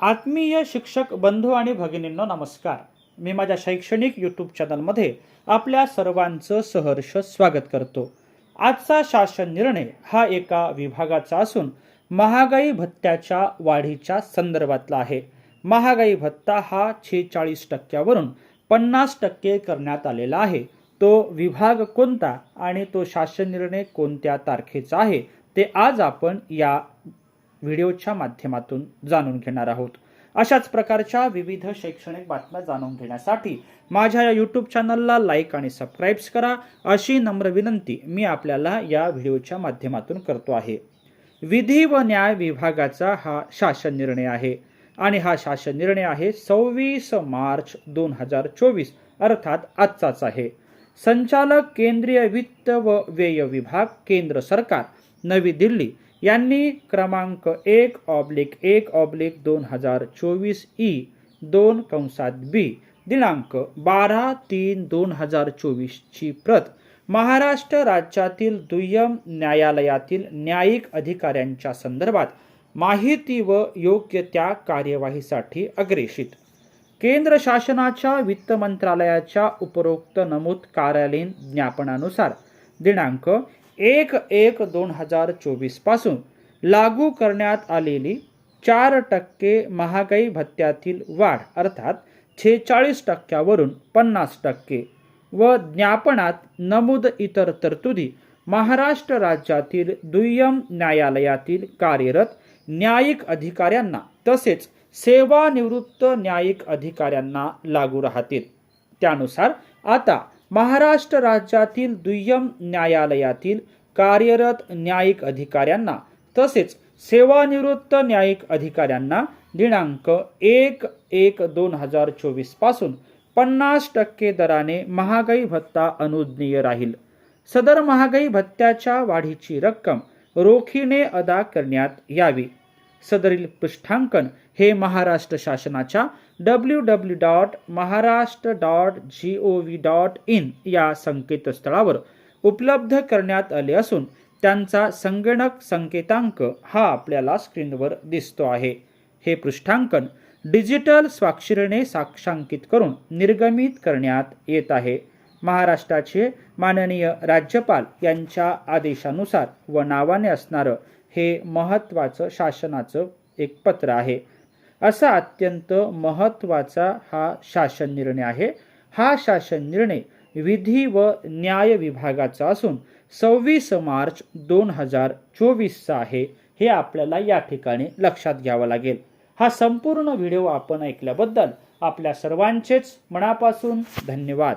आत्मीय शिक्षक बंधू आणि भगिनींनो नमस्कार. मी माझ्या शैक्षणिक यूट्यूब चॅनलमध्ये आपल्या सर्वांचं सहर्ष स्वागत करतो. आजचा शासन निर्णय हा एका विभागाचा असून महागाई भत्त्याच्या वाढीच्या संदर्भातला आहे. महागाई भत्ता हा छेचाळीस टक्क्यावरून पन्नास टक्के करण्यात आलेला आहे. तो विभाग कोणता आणि तो शासन निर्णय कोणत्या तारखेचा आहे ते आज आपण या व्हिडिओच्या माध्यमातून जाणून घेणार आहोत. अशाच प्रकारच्या विविध शैक्षणिक बातम्या जाणून घेण्यासाठी माझ्या या यूट्यूब चॅनलला लाईक आणि सबस्क्राईब्स करा. अशी नम्र विनंती मी आपल्याला या व्हिडिओच्या माध्यमातून करतो आहे. विधी व न्याय विभागाचा हा शासन निर्णय आहे आणि हा शासन निर्णय आहे सव्वीस मार्च दोन हजार चोवीस अर्थात आजचाच आहे. संचालक केंद्रीय वित्त व व्यय विभाग केंद्र सरकार नवी दिल्ली यांनी क्रमांक एक ऑब्लिक एक ऑब्लिक दोन हजार चोवीस ई दोन कंसात बी दिनांक बारा तीन दोन हजार चोवीसची प्रत महाराष्ट्र राज्यातील दुय्यम न्यायालयातील न्यायिक अधिकाऱ्यांच्या संदर्भात माहिती व योग्य त्या कार्यवाहीसाठी अग्रेषित. केंद्र शासनाच्या वित्त मंत्रालयाच्या उपरोक्त नमूद कार्यालयीन ज्ञापनानुसार दिनांक एक एक दोन हजार चोवीसपासून लागू करण्यात आलेली चार टक्के महागाई भत्त्यातील वाढ अर्थात छेचाळीस टक्क्यावरून पन्नास टक्के व ज्ञापनात नमूद इतर तरतुदी महाराष्ट्र राज्यातील दुय्यम न्यायालयातील कार्यरत न्यायिक अधिकाऱ्यांना तसेच सेवानिवृत्त न्यायिक अधिकाऱ्यांना लागू राहतील. त्यानुसार आता महाराष्ट्र राज्यातील दुय्यम न्यायालयातील कार्यरत न्यायिक अधिकाऱ्यांना तसेच सेवानिवृत्त न्यायिक अधिकाऱ्यांना दिनांक एक एक दोन हजार चोवीसपासून पन्नास टक्के दराने महागाई भत्ता अनुज्ञेय राहील. सदर महागाई भत्त्याच्या वाढीची रक्कम रोखीने अदा करण्यात यावी. सदरील पृष्ठांकन हे महाराष्ट्र शासनाच्या W W dot Maharashtra dot G O V dot in या संकेतस्थळावर उपलब्ध करण्यात आले असून त्यांचा संगणक संकेतांक हा आपल्याला स्क्रीनवर दिसतो आहे. हे पृष्ठांकन डिजिटल स्वाक्षरीने साक्षांकित करून निर्गमित करण्यात येत आहे. महाराष्ट्राचे माननीय राज्यपाल यांच्या आदेशानुसार व नावाने असणारं हे महत्त्वाचं शासनाचं एक पत्र आहे. असा अत्यंत महत्त्वाचा हा शासन निर्णय आहे. हा शासन निर्णय विधी व न्याय विभागाचा असून सव्वीस मार्च दोन हजार चोवीसचा आहे हे आपल्याला या ठिकाणी लक्षात घ्यावं लागेल. हा संपूर्ण व्हिडिओ आपण ऐकल्याबद्दल आपल्या सर्वांचेच मनापासून धन्यवाद.